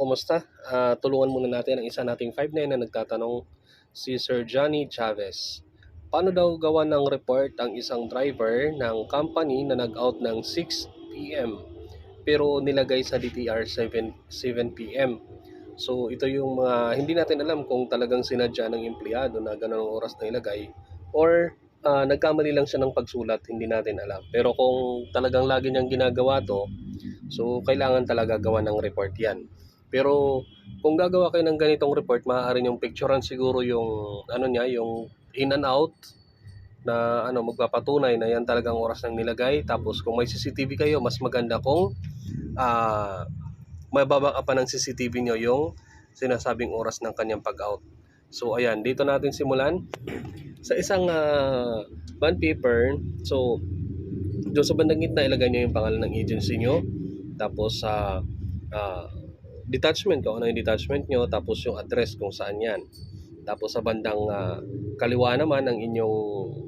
kumusta? Ah, tulungan muna natin ang isa nating 5'9 na nagtatanong si Sir Johnny Chavez. Paano daw gawa ng report ang isang driver ng company na nag-out ng 6 p.m. pero nilagay sa DTR 7, 7 p.m. So ito yung mga hindi natin alam kung talagang sinadya ng empleyado na ganun oras na ilagay or ah, nagkamali lang siya ng pagsulat, hindi natin alam. Pero kung talagang lagi niyang ginagawa to, so kailangan talaga gawa ng report yan. Pero kung gagawa kayo ng ganitong report, maaari yung picturean siguro yung ano niya, yung in and out na ano magpapatunay na yan talagang oras ng nilagay. Tapos kung may CCTV kayo, mas maganda kung ah mababa pa ng CCTV nyo yung sinasabing oras ng kanyang pag-out. So ayan, dito natin simulan sa isang ah, bond paper. So doon sa bandang gitna ilagay nyo yung pangalan ng agency nyo. Tapos sa ah, detachment kung ano yung detachment nyo. Tapos yung address kung saan yan. Tapos sa bandang ah, kaliwa naman ang inyong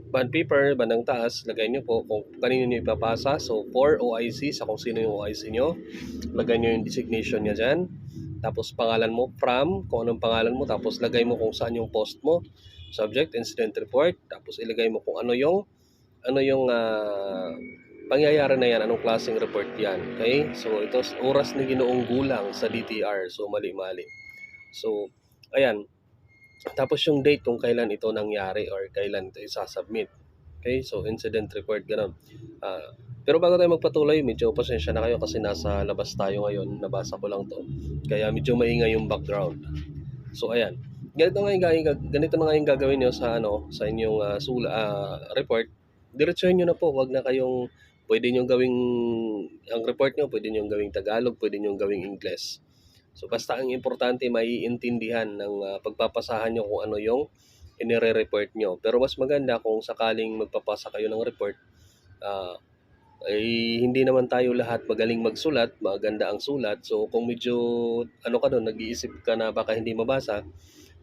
bond paper, bandang taas, lagay nyo po kung kanino nyo ipapasa. So for OIC, sa kung sino yung OIC nyo. Lagay nyo yung designation niya dyan. Tapos pangalan mo from, kung anong pangalan mo. Tapos lagay mo kung saan yung post mo. Subject, incident report. Tapos ilagay mo kung ano yung ano yung ah, pangyayari na yan, anong klaseng report yan. Okay? So, ito, oras ni ginoong gulang sa DTR. So, mali-mali. So, ayan. Tapos yung date kung kailan ito nangyari or kailan ito isasubmit. Okay? So, incident report, ganun. Ah, pero bago tayo magpatuloy, medyo pasensya na kayo kasi nasa labas tayo ngayon. Nabasa ko lang to. Kaya medyo maingay yung background. So, ayan. Ganito nga yung, ganito na nga yung gagawin nyo sa, ano, sa inyong ah, sula, ah, report. Diretsuhin nyo na po. Wag na kayong pwede nyo gawing ang report nyo, pwede nyo gawing Tagalog, pwede nyo gawing Ingles. So basta ang importante maiintindihan ng ah, pagpapasahan nyo kung ano yung inire-report nyo. Pero mas maganda kung sakaling magpapasa kayo ng report, ah, ay hindi naman tayo lahat magaling magsulat, maganda ang sulat. So kung medyo ano ka doon, nag-iisip ka na baka hindi mabasa,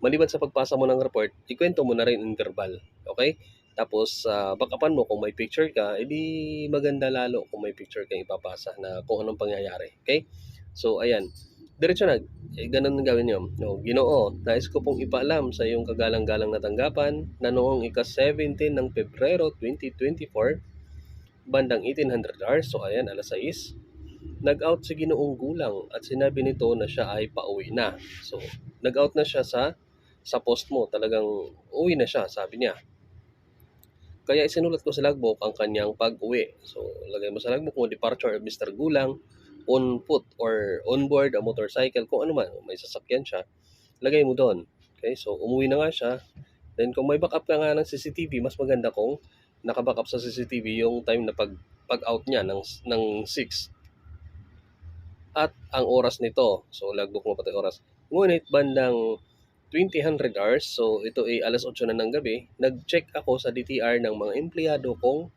maliban sa pagpasa mo ng report, ikwento mo na rin in verbal. Okay? Tapos, sa backupan mo, kung may picture ka, edi maganda lalo kung may picture kang ipapasa na kung anong pangyayari. Okay? So, ayan. Diretso na. Eh, ganun ang gawin nyo. No, ginoo, nais ko pong ipaalam sa iyong kagalang-galang na tanggapan na noong ika-17 ng Pebrero 2024, bandang 1800 hours, so ayan, alas 6, nag-out si ginoong gulang at sinabi nito na siya ay pauwi na. So, nag-out na siya sa sa post mo. Talagang uwi na siya, sabi niya. Kaya isinulat ko sa logbook ang kanyang pag-uwi. So, lagay mo sa logbook mo, departure of Mr. Gulang, on foot or on board a motorcycle, kung ano man, may sasakyan siya, lagay mo doon. Okay, so umuwi na nga siya. Then kung may backup ka nga ng CCTV, mas maganda kung nakabackup sa CCTV yung time na pag pag-out niya ng ng 6 at ang oras nito. So logbook mo pati oras. Ngunit bandang 2000 hours, so ito ay alas 8 na ng gabi, nag-check ako sa DTR ng mga empleyado kung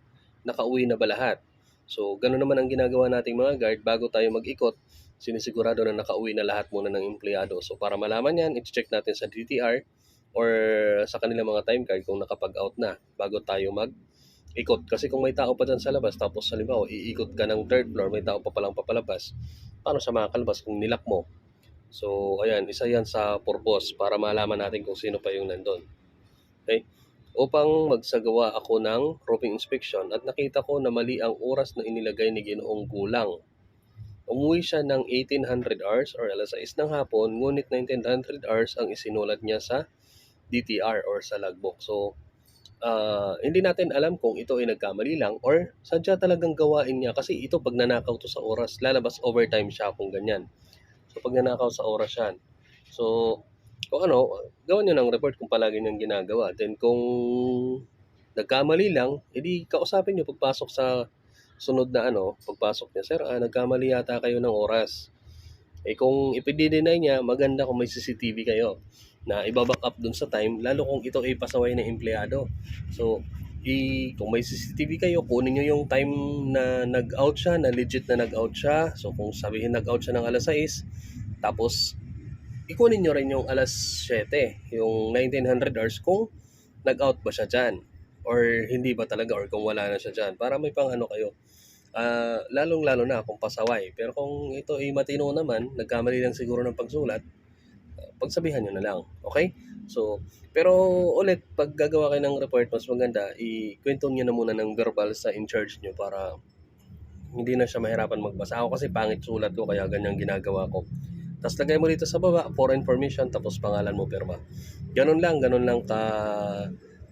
nakauwi na ba lahat. So, gano'n naman ang ginagawa nating mga guard bago tayo mag-ikot, sinisigurado na nakauwi na lahat muna ng empleyado. So, para malaman yan, i-check natin sa DTR or sa kanilang mga time card kung nakapag-out na bago tayo mag-ikot. Kasi kung may tao pa dyan sa labas, tapos halimbawa, iikot ka ng third floor, may tao pa palang papalabas, paano siya makakalabas kung nilak mo? So, ayan, isa yan sa purpose para malaman natin kung sino pa yung nandun. Okay? Upang magsagawa ako ng roofing inspection at nakita ko na mali ang oras na inilagay ni Ginoong Gulang. Umuwi siya ng 1800 hours or alas 6 ng hapon, ngunit 1900 hours ang isinulat niya sa DTR or sa logbook. So, ah, hindi natin alam kung ito ay nagkamali lang or sadya talagang gawain niya kasi ito pag nanakaw to sa oras, lalabas overtime siya kung ganyan. So, pag nanakaw sa oras yan. So, kung ano, gawan nyo ng report kung palagi niyang ginagawa. Then, kung nagkamali lang, edi kausapin nyo pagpasok sa sunod na ano, pagpasok niya, Sir, ah, nagkamali yata kayo ng oras. Eh, kung ipidideny niya, maganda kung may CCTV kayo na ibaback up dun sa time, lalo kung ito ay pasaway na empleyado. So, i kung may CCTV kayo, kunin nyo yung time na nag-out siya, na legit na nag-out siya. So, kung sabihin nag-out siya ng alas 6, tapos ikunin nyo rin yung alas 7, yung 1900 hours kung nag-out ba siya dyan or hindi ba talaga or kung wala na siya dyan para may pang ano kayo Ah, lalong-lalo na kung pasaway. Pero kung ito ay matino naman, nagkamali lang siguro ng pagsulat, pagsabihan nyo na lang. Okay? So, pero ulit, pag gagawa kayo ng report, mas maganda, ikwento nyo na muna ng verbal sa in-charge nyo para hindi na siya mahirapan magbasa. Ako kasi pangit sulat ko, kaya ganyan ginagawa ko. Tapos lagay mo dito sa baba, for information, tapos pangalan mo, pirma. Ganun lang, ganun lang ka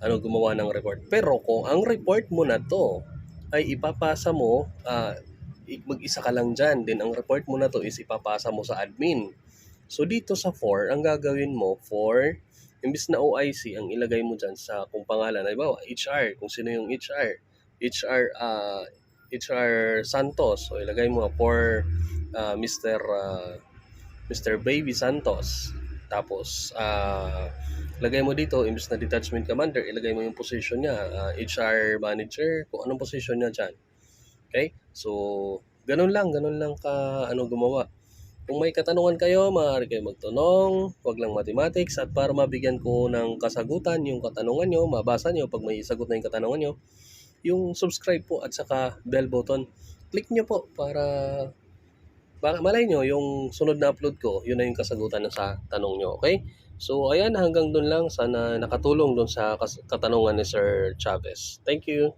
ano gumawa ng report. Pero kung ang report mo na to ay ipapasa mo, i- mag-isa ka lang dyan, then ang report mo na to is ipapasa mo sa admin. So dito sa for, ang gagawin mo for, imbis na OIC, ang ilagay mo dyan sa kung pangalan, ay HR, kung sino yung HR. HR, ah, HR Santos. So ilagay mo for ah, Mr. ah, Mr. Baby Santos. Tapos, ah, lagay mo dito, imbes na detachment commander, ilagay mo yung position niya, ah, HR manager, kung anong position niya dyan. Okay? So, ganun lang, ganun lang ka, ano, gumawa. Kung may katanungan kayo, maaari kayo magtanong, wag lang mathematics, at para mabigyan ko ng kasagutan yung katanungan nyo, mabasa nyo pag may isagot na yung katanungan nyo, yung subscribe po at saka bell button, click nyo po para baka malay nyo, yung sunod na upload ko, yun na yung kasagutan sa tanong nyo, okay? So, ayan, hanggang dun lang. Sana nakatulong dun sa katanungan ni Sir Chavez. Thank you.